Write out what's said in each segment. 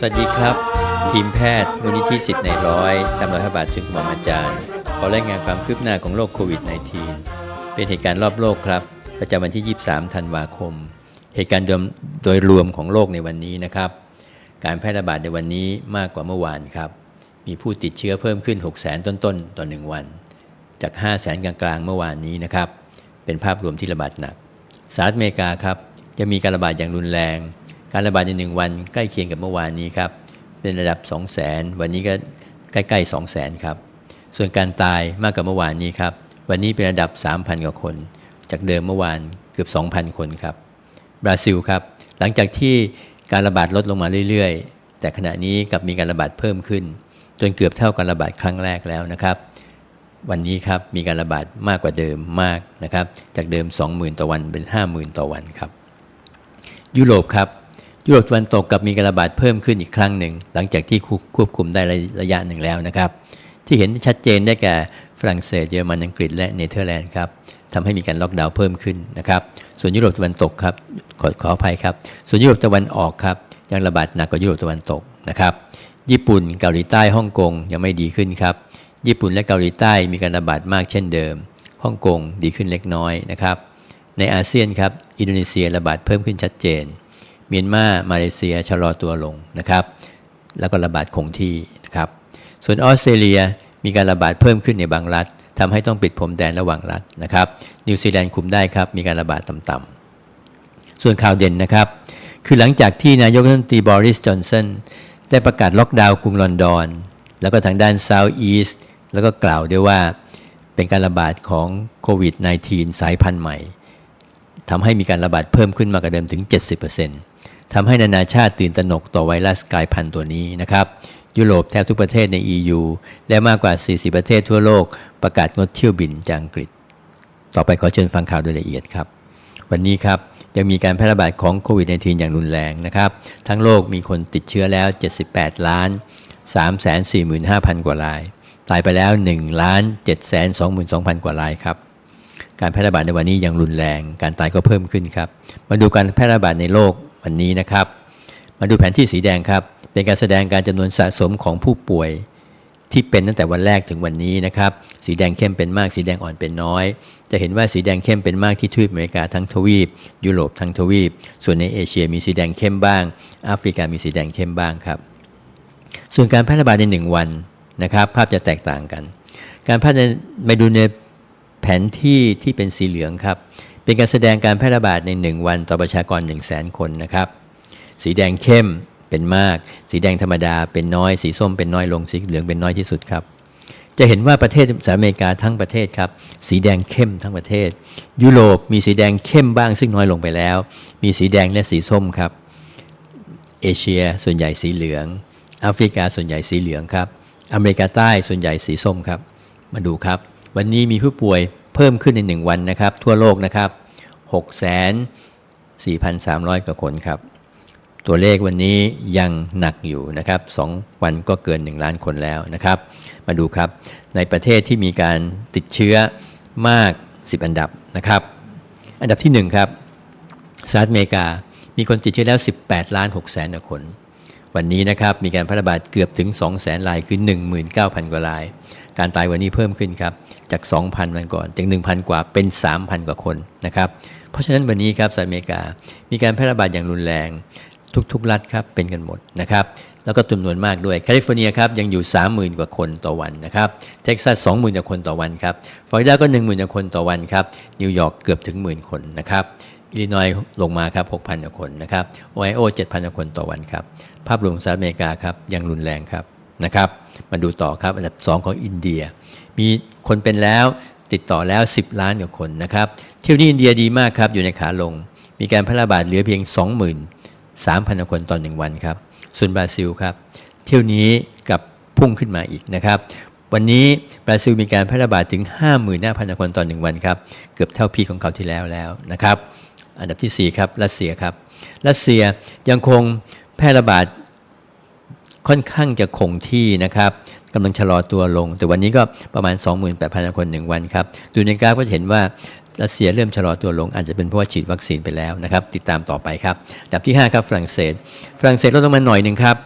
สวัสดีครับ ทีมแพทย์มูลนิธิสิทธิ์ในร้อยตามรอยพระบาททุนหม่อมอาจารย์ ขอรายงานความคืบหน้าของโรคโควิด -19 เป็นเหตุการณ์รอบโลกครับ ประจำวันที่ 23 ธันวาคม เหตุการณ์โดยรวมของโลกในวันนี้นะครับ การแพร่ระบาดในวันนี้มากกว่าเมื่อวานครับ มีผู้ติดเชื้อเพิ่มขึ้น 6 0 0 0 0 0ต้นๆ ต่อ 1 วัน จาก 5 0 0 0 0 0กลางๆ เมื่อวานนี้นะครับ เป็นภาพรวมที่ระบาดหนัก สหรัฐอเมริกาครับจะมีการระบาดอย่างรุนแรง การระบาดในหนึ่งวันใกล้เคียงกับเมื่อวานนี้ครับเป็นระดับ 2 0 0 0 0 0 วันนี้ก็ใกล้ๆ 2 0 0 0 0 0 ครับ ส่วนการตายมากกว่าเมื่อวานนี้ครับ วันนี้เป็นระดับ 3,000 กว่าคน จากเดิมเมื่อวานเกือบ 2,000 คนครับ บราซิลครับ หลังจากที่การระบาดลดลงมาเรื่อยๆ แต่ขณะนี้กลับมีการระบาดเพิ่มขึ้น จนเกือบเท่าการระบาดครั้งแรกแล้วนะครับ วันนี้ครับมีการระบาดมากกว่าเดิมมากนะครับ จากเดิม 20,000 ต่อวันเป็น 50,000 ต่อวันครับ ยุโรปครับ ยุโรปตะวันตกกับมีการระบาดเพิ่มขึ้นอีกครั้งหนึ่ง หลังจากที่ควบคุมได้ระยะหนึ่งแล้วนะครับ ที่เห็นชัดเจนได้แก่ฝรั่งเศสเยอรมันอังกฤษและเนเธอร์แลนด์ครับทำให้มีการล็อกดาวน์เพิ่มขึ้นนะครับ ส่วนยุโรปตะวันตกครับขอขออภัยครับ ส่วนยุโรปตะวันออกครับยังระบาดหนักกว่ายุโรปตะวันตกนะครับ ญี่ปุ่นเกาหลีใต้ฮ่องกงยังไม่ดีขึ้นครับ ญี่ปุ่นและเกาหลีใต้มีการระบาดมากเช่นเดิม ฮ่องกงดีขึ้นเล็กน้อยนะครับ ในอาเซียนครับ อินโดนีเซียระบาดเพิ่มขึ้นชัดเจน เมียนมามาเลเซียชะลอตัวลงนะครับ แล้วก็ระบาดคงที่นะครับ ส่วนออสเตรเลียมีการระบาดเพิ่มขึ้นในบางรัฐทำให้ต้องปิดพรมแดนระหว่างรัฐนะครับ นิวซีแลนด์คุมได้ครับ มีการระบาดต่ำๆส่วนข่าวเด่นนะครับ คือหลังจากที่นายกรัฐมนตรีบริสจอนสันได้ประกาศล็อกดาวน์กรุงลอนดอน แล้วก็ทางด้านเซาท์อีสต์แล้วก็กล่าวด้วยว่าเป็นการระบาดของโควิด -19 สายพันธุ์ใหม่ทำให้มีการระบาดเพิ่มขึ้นมากกว่าเดิมถึง 70% ทำให้นานาชาติตื่นตระหนกต่อไวรัสกลายพันธุ์ตัวนี้นะครับ ยุโรปแทบทุกประเทศใน EU และมากกว่า 40 ประเทศทั่วโลกประกาศงดเที่ยวบินจากอังกฤษ ต่อไปขอเชิญฟังข่าวโดยละเอียดครับ วันนี้ครับยังมีการแพร่ระบาดของโควิด -19 อย่างรุนแรงนะครับ ทั้งโลกมีคนติดเชื้อแล้ว 78 ล้าน 345,000 กว่าราย ตายไปแล้ว1ล้าน722,000 กว่ารายครับ การแพร่ระบาดในวันนี้ยังรุนแรง การตายก็เพิ่มขึ้นครับ มาดูการแพร่ระบาดในโลก วันนี้นะครับ มาดูแผนที่สีแดงครับ เป็นการแสดงการจำนวนสะสมของผู้ป่วย ที่เป็นตั้งแต่วันแรกถึงวันนี้นะครับ สีแดงเข้มเป็นมาก สีแดงอ่อนเป็นน้อย จะเห็นว่าสีแดงเข้มเป็นมากที่ทวีปอเมริกาทั้งทวีป ยุโรปทั้งทวีป ส่วนในเอเชียมีสีแดงเข้มบ้างแอฟริกามีสีแดงเข้มบ้างครับ ส่วนการแพร่ระบาดในหนึ่งวันนะครับ ภาพจะแตกต่างกัน การแพร่ไปดูในแผนที่ที่เป็นสีเหลืองครับ เป็นการแสดงการแพร่ระบาดใน 1 วันต่อประชากร 1 0 0 0 0แสนคนนะครับ สีแดงเข้มเป็นมาก สีแดงธรรมดาเป็นน้อย สีส้มเป็นน้อยลง สีเหลืองเป็นน้อยที่สุดครับ จะเห็นว่าประเทศสหรัฐอเมริกาทั้งประเทศครับ สีแดงเข้มทั้งประเทศ ยุโรปมีสีแดงเข้มบ้างซึ่งน้อยลงไปแล้ว มีสีแดงและสีส้มครับ เอเชียส่วนใหญ่สีเหลืองแอฟริกาส่วนใหญ่สีเหลืองครับ อเมริกาใต้ส่วนใหญ่สีส้มครับ มาดูครับ วันนี้มีผู้ป่วย เพิ่มขึ้นใน 1 วันนะครับ ทั่วโลกนะครับ6 4,300 กว่าคนครับ ตัวเลขวันนี้ยังหนักอยู่นะครับ 2 วันก็เกิน 1 ล้านคนแล้วนะครับ มาดูครับในประเทศที่มีการติดเชื้อมาก 10 อันดับนะครับ อันดับที่ 1 ครับสหรัฐอเมริกามีคนติดเชื้อแล้ว 18 ล้าน6แสนคน วันนี้นะครับมีการแพร่ระบาดเกือบถึง2แสนรายคือ 19,000 กว่าราย การตายวันนี้เพิ่มขึ้นครับจาก 2,000 วันก่อนจาก 1,000 กว่าเป็น 3,000 กว่าคนนะครับเพราะฉะนั้นวันนี้ครับสหรัฐอเมริกา มีการแพร่ระบาดอย่างรุนแรง ทุกๆ รัฐครับเป็นกันหมดนะครับแล้วก็จำนวนมากด้วยแคลิฟอร์เนียครับยังอยู่ 30,000 กว่าคนต่อวันนะครับเท็กซัส20,000กว่าคนต่อวันครับฟลอริดาก็ 10,000กว่าคนต่อวันครับนิวยอร์กเกือบถึงหมื่นคนนะครับอิลลินอยส์ลงมาครับ 6,000กว่าคนนะครับโอไฮโอ 7,000กว่าคนต่อวันครับ ภาพรวมสหรัฐอเมริกาครับยังรุนแรงครับ นะครับ มาดูต่อครับอันดับ 2 ของอินเดีย มีคนเป็นแล้วติดต่อแล้ว 10 ล้านกว่าคนนะครับ เที่ยวนี้อินเดียดีมากครับอยู่ในขาลง มีการแพร่ระบาดเหลือเพียง 23,000กว่าคนต่อ1วันครับ ส่วนบราซิลครับ เที่ยวนี้กลับพุ่งขึ้นมาอีกนะครับ วันนี้บราซิลมีการแพร่ระบาดถึง 55,000 คนต่อ1วันครับ เกือบเท่าพีของเขาที่แล้วแล้วนะครับ อันดับที่ 4 ครับรัสเซียครับรัสเซียยังคงแพร่ระบาด ค่อนข้างจะคงที่นะครับกำลังชะลอตัวลง แต่วันนี้ก็ประมาณ 28,000 คน1วันครับ ดูในกราฟก็จะเห็นว่ารัสเซียเริ่มชะลอตัวลง อาจจะเป็นเพราะว่าฉีดวัคซีนไปแล้วนะครับ ติดตามต่อไปครับดับที่ 5 ครับฝรั่งเศส ฝรั่งเศสลดลงมาหน่อยหนึ่งครับ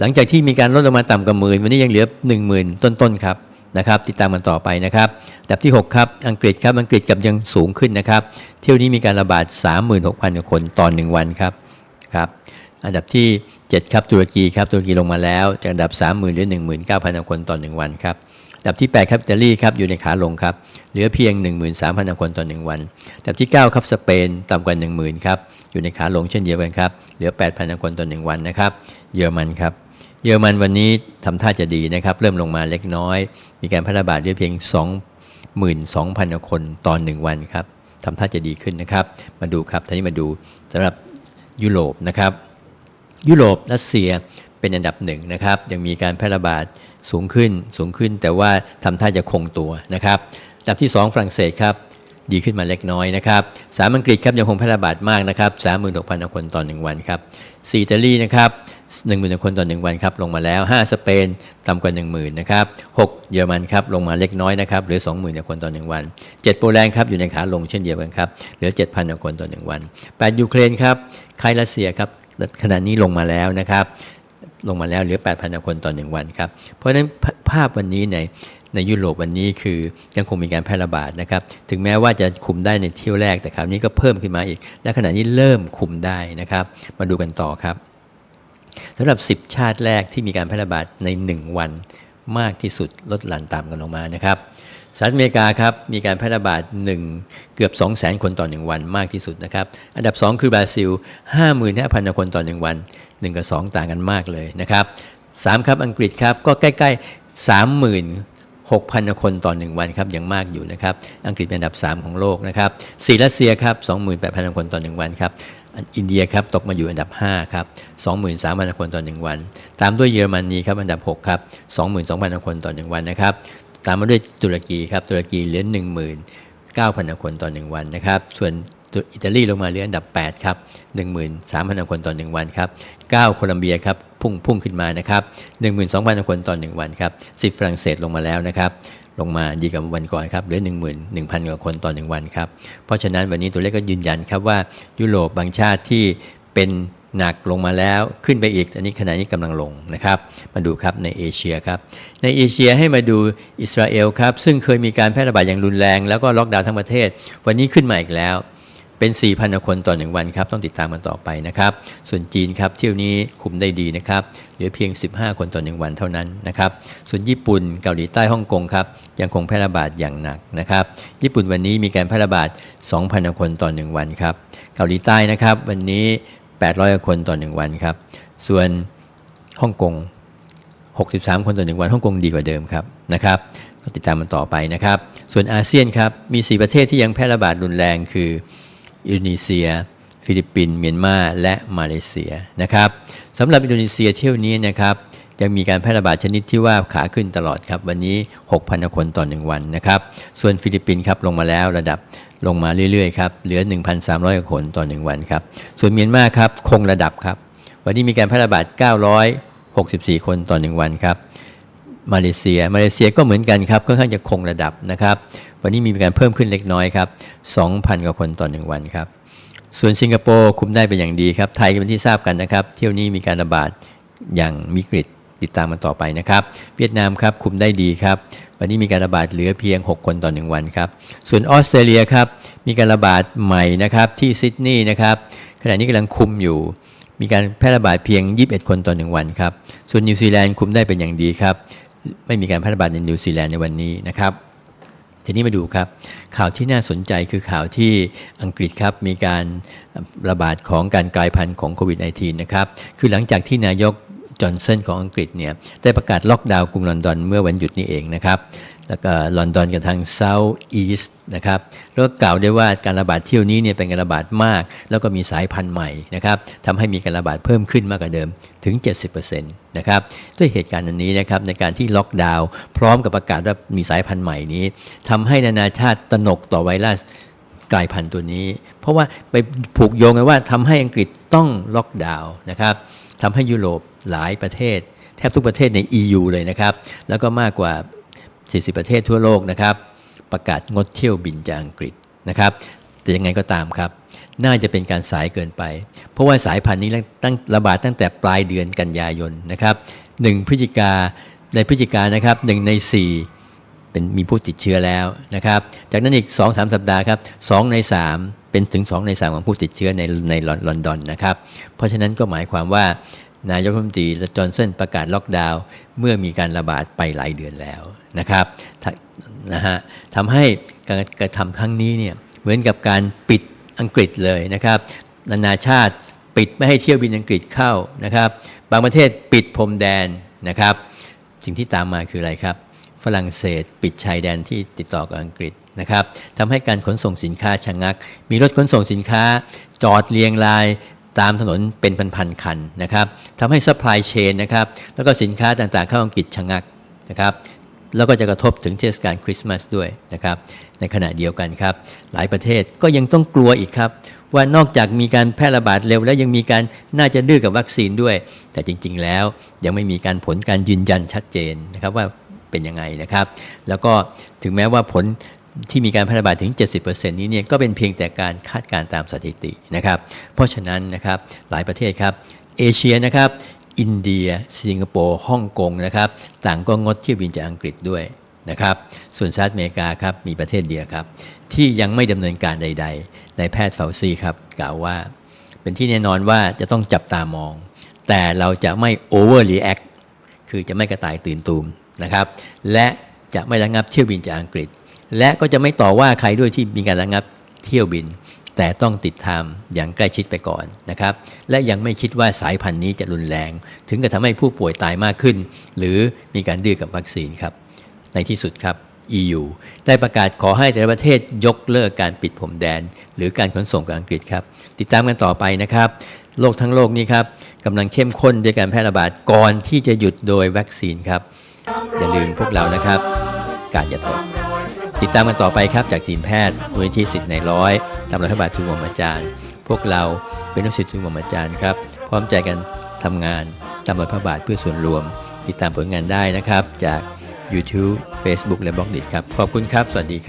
หลังจากที่มีการลดลงมาต่ำกว่าหมื่นวันนี้ยังเหลือ 1 0,000 ต้นๆครับนะครับติดตามมันต่อไปนะครับดับที่ 6 ครับ อังกฤษครับ อังกฤษกับยังสูงขึ้นนะครับ เที่ยวนี้มีการระบาด 36,000 คนต่อ1วันครับครับ อันดับที่ 7 ครับตุรกีครับตุรกีลงมาแล้วจากอันดับ 30,000เหลือ19,000คนต่อ 1 วันครับอันดับที่ 8 ครับอิตาลีครับอยู่ในขาลงครับเหลือเพียง 13,000คนต่อ 1 วันอันดับที่ 9 ครับสเปนต่ำกว่า 10,000ครับอยู่ในขาลงเช่นเดียวกันครับเหลือ 8,000คนต่อ 1 วันนะครับเยอรมันครับเยอรมันวันนี้ทำท่าจะดีนะครับเริ่มลงมาเล็กน้อย มีการแพร่ระบาดได้เพียง 22,000 คนต่อ 1 วันครับทำท่าจะดีขึ้นนะครับ มาดูครับทีนี้มาดูสำหรับยุโรปนะครับ ยุโรปรัสเซียเป็นอันดับหนึ่งนะครับ ยังมีการแพร่ระบาดสูงขึ้นสูงขึ้น แต่ว่าทำท่าจะคงตัวนะครับอันดับที่ 2 ฝรั่งเศสครับดีขึ้นมาเล็กน้อยนะครับสามอังกฤษครับยังคงแพร่ระบาดมากนะครับ36,000คนต่อ1วันครับ4อิตาลีนะครับ10,000คนต่อ1วันครับลงมาแล้ว5สเปนต่ำกว่า10,000นะครับ6เยอรมันครับลงมาเล็กน้อยนะครับเหลือ20,000คนต่อ1วัน7โปแลนด์ครับอยู่ในขาลงเช่นเดียวกันครับเหลือ7,000คนต่อ1วัน8ยูเครนครับใครรัสเซียครับ ขณะนี้ลงมาแล้วนะครับ ลงมาแล้วเหลือ 8,000คนต่อ 1 วันครับ เพราะฉะนั้นภาพวันนี้ในในยุโรปวันนี้คือยังคงมีการแพร่ระบาดนะครับ ถึงแม้ว่าจะคุมได้ในเที่ยวแรกแต่คราวนี้ก็เพิ่มขึ้นมาอีก และขณะนี้เริ่มคุมได้นะครับ มาดูกันต่อครับสำหรับ 10 ชาติแรกที่มีการแพร่ระบาดใน 1 วันมากที่สุดลดหลั่นตามกันลงมานะครับ สหรัฐอเมริกาครับมีการแพร่ระบาด1เกือบ2 0 0 0 0 0 คนต่อ 1 วันมากที่สุดนะครับ อันดับ 2 คือบราซิล 55,000 คนต่อ 1 วัน 1 กับ 2 ต่างกันมากเลยนะครับ3ครับอังกฤษครับก็ใกล้ๆ 30,000 6,000 คนต่อ 1 วันครับยังมากอยู่นะครับ อังกฤษเป็นอันดับ 3 ของโลกนะครับสีรัสเซียครับ28,000 คนต่อ 1 วันครับอินเดียครับตกมาอยู่อันดับ 5 ครับ 23,000 คนต่อ 1 วัน ตามด้วยเยอรมนีครับอันดับ 6 ครับ 22,000 คนต่อ 1 วันนะครับ ตามมาด้วยตุรกีครับตุรกีเหลือ19,000คนต่อ1วันนะครับ ส่วนอิตาลีลงมาเหลืออันดับ 8 ครับ 13,000 คนต่อ 1 วันครับ 9 โคลัมเบียครับพุ่งพุ่งขึ้นมานะครับ 12,000 คนต่อ 1 วันครับ 10 ฝรั่งเศสลงมาแล้วนะครับ ลงมาดีกว่าวันก่อนครับเหลือ 11,000 กว่าคนต่อ 1 วันครับ เพราะฉะนั้นวันนี้ตัวเลขก็ยืนยันครับว่ายุโรปบางชาติที่เป็น หนักลงมาแล้วขึ้นไปอีกอันนี้ขณะนี้กำลังลงนะครับ มาดูครับในเอเชียครับ ในเอเชียให้มาดูอิสราเอลครับ ซึ่งเคยมีการแพร่ระบาดอย่างรุนแรง แล้วก็ล็อกดาวน์ทั้งประเทศ วันนี้ขึ้นมาอีกแล้ว เป็น 4,000 คนต่อ 1 วันครับ ต้องติดตามมันต่อไปนะครับ ส่วนจีนครับเที่ยวนี้คุมได้ดีนะครับ เหลือเพียง 15 คนต่อ 1 วันเท่านั้นนะครับ ส่วนญี่ปุ่นเกาหลีใต้ฮ่องกงครับยังคงแพร่ระบาดอย่างหนักนะครับ ญี่ปุ่นวันนี้มีการแพร่ระบาด 2,000 คนต่อ 1 วันครับ เกาหลีใต้นะครับวันนี้ 800 คนต่อ 1 วันครับ ส่วนฮ่องกง 63 คนต่อ 1 วันฮ่องกงดีกว่าเดิมครับนะครับก็ติดตามมันต่อไปนะครับ ส่วนอาเซียนครับมี 4 ประเทศที่ยังแพร่ระบาดรุนแรงคืออินโดนีเซีย ฟิลิปปินส์เมียนมาและมาเลเซียนะครับสำหรับอินโดนีเซียเที่ยวนี้นะครับ ยังมีการแพร่ระบาดชนิดที่ว่าขาขึ้นตลอดครับ วันนี้ 6,000 คนต่อ 1 วันนะครับ ส่วนฟิลิปปินส์ครับลงมาแล้วระดับลงมาเรื่อยๆครับเหลือ 1,300 คนต่อ 1 วันครับ ส่วนเมียนมาครับคงระดับครับ วันนี้มีการแพร่ระบาด 964 คนต่อ 1 วันครับมาเลเซีย มาเลเซียก็เหมือนกันครับค่อนข้างจะคงระดับนะครับ วันนี้มีการเพิ่มขึ้นเล็กน้อยครับ 2,000 กว่าคนต่อ 1 วันครับ ส่วนสิงคโปร์คุมได้เป็นอย่างดีครับ ไทยก็เป็นที่ทราบกันนะครับ เที่ยวนี้มีการระบาดอย่างมิกฤต ติดตามมันต่อไปนะครับ เวียดนามครับคุมได้ดีครับ วันนี้มีการระบาดเหลือเพียง 6 คนต่อ 1 วันครับ ส่วนออสเตรเลียครับมีการระบาดใหม่นะครับที่ซิดนีย์นะครับขณะนี้กำลังคุมอยู่ มีการแพร่ระบาดเพียง 21 คนต่อ 1 วันครับ ส่วนนิวซีแลนด์คุมได้เป็นอย่างดีครับ ไม่มีการแพร่ระบาดในนิวซีแลนด์ในวันนี้นะครับทีนี้มาดูครับ ข่าวที่น่าสนใจคือข่าวที่อังกฤษครับ มีการระบาดของการกลายพันธุ์ของโควิด -19 นะครับ คือหลังจากที่นายก จอห์นสันของอังกฤษเนี่ยได้ประกาศล็อกดาวน์กรุงลอนดอนเมื่อวันหยุดนี้เองนะครับแล้วก็ลอนดอนกับทางเซาท์อีสต์นะครับแล้วก็กล่าวได้ว่าการระบาดเที่ยวนี้เนี่ยเป็นการระบาดมาก แล้วก็มีสายพันธุ์ใหม่นะครับทำให้มีการระบาดเพิ่มขึ้นมากกว่าเดิมถึง 70%นะครับด้วยเหตุการณ์อันนี้นะครับในการที่ล็อกดาวน์พร้อมกับประกาศว่ามีสายพันธุ์ใหม่นี้ทำให้นานาชาติตนกต่อไวรัสกลายพันธุ์ตัวนี้ เพราะว่าไปผูกโยงกันว่าทำให้อังกฤษต้องล็อกดาวน์นะครับ ทำให้ยุโรปหลายประเทศ แทบทุกประเทศใน EU เลยนะครับ แล้วก็มากกว่า 40 ประเทศทั่วโลกนะครับ ประกาศงดเที่ยวบินจากอังกฤษนะครับ แต่ยังไงก็ตามครับ น่าจะเป็นการสายเกินไป เพราะว่าสายพันธุ์นี้ตั้งระบาดตั้งแต่ปลายเดือนกันยายนนะครับ1พฤศจิกาในพฤศจิกานะครับ1ใน 4 เป็นมีผู้ติดเชื้อแล้วนะครับ จากนั้นอีก 2-3 สัปดาห์ครับ2ใน 3 เป็นถึง 2 ใน 3 ของผู้ติดเชื้อในในลอนดอนนะครับ เพราะฉะนั้นก็หมายความว่านายกรัฐมนตรีและจอห์นสันประกาศล็อกดาวน์เมื่อมีการระบาดไปหลายเดือนแล้วนะครับนะฮะทำให้การกระทำครั้งนี้เนี่ยเหมือนกับการปิดอังกฤษเลยนะครับ นานาชาติปิดไม่ให้เที่ยวบินอังกฤษเข้านะครับ บางประเทศปิดพรมแดนนะครับ สิ่งที่ตามมาคืออะไรครับ ฝรั่งเศสปิดชายแดนที่ติดต่อกับอังกฤษ นะครับทำให้การขนส่งสินค้าชะงัก มีรถขนส่งสินค้า จอดเรียงรายตามถนนเป็นพันๆคันนะครับทำให้ supply chain นะครับแล้วก็สินค้าต่างๆเข้าอังกฤษชะงักนะครับแล้วก็จะกระทบถึงเทศกาลคริสต์มาสด้วยนะครับในขณะเดียวกันครับ หลายประเทศก็ยังต้องกลัวอีกครับ ว่านอกจากมีการแพร่ระบาดเร็ว แล้วยังมีการน่าจะดื้อกับวัคซีนด้วย แต่จริง ๆ แล้วยังไม่มีการผลการยืนยันชัดเจนนะครับว่าเป็นยังไงนะครับ แล้วก็ถึงแม้ว่าผล ที่มีการแพร่ระบาดถึง 70%นี้เนี่ยก็เป็นเพียงแต่การคาดการณ์ตามสถิตินะครับ เพราะฉะนั้นนะครับหลายประเทศครับเอเชียนะครับอินเดีย สิงคโปร์ฮ่องกงนะครับต่างก็งดเที่ยวบินจากอังกฤษด้วยนะครับส่วนสหรัฐอเมริกาครับมีประเทศเดียวครับ ที่ยังไม่ดำเนินการใด ๆ ในแพทย์เฟลซีครับกล่าวว่า เป็นที่แน่นอนว่าจะต้องจับตามอง แต่เราจะไม่ over react คือจะไม่กระต่ายตื่นตูมนะครับและจะไม่ระงับเที่ยวบินจากอังกฤษ และก็จะไม่ต่อว่าใครด้วยที่มีการระงับเที่ยวบิน แต่ต้องติดตามอย่างใกล้ชิดไปก่อนนะครับ และยังไม่คิดว่าสายพันธุ์นี้จะรุนแรง ถึงกับทำให้ผู้ป่วยตายมากขึ้น หรือมีการดื้อกับวัคซีนครับ ในที่สุดครับ EU ได้ประกาศขอให้แต่ละประเทศยกเลิกการปิดพรมแดน หรือการขนส่งกับอังกฤษครับ ติดตามกันต่อไปนะครับ โลกทั้งโลกนี้ครับกำลังเข้มข้นด้วยการแพร่ระบาดก่อนที่จะหยุดโดยวัคซีนครับ อย่าลืมพวกเรานะครับ การอย่าตก ติดตามกันต่อไปครับจากทีมแพทย์มูลนิธิสิทธิ์ในร้อยตามรอยพระบาททุนวมอาจารย์ พวกเราเป็นนักศิษย์ทุนวมอาจารย์ครับ พร้อมใจกันทำงานตามรอยพระบาทเพื่อส่วนรวม ติดตามผลงานได้นะครับ จาก YouTube Facebook และบล็อกดิครับขอบคุณครับ สวัสดีครับ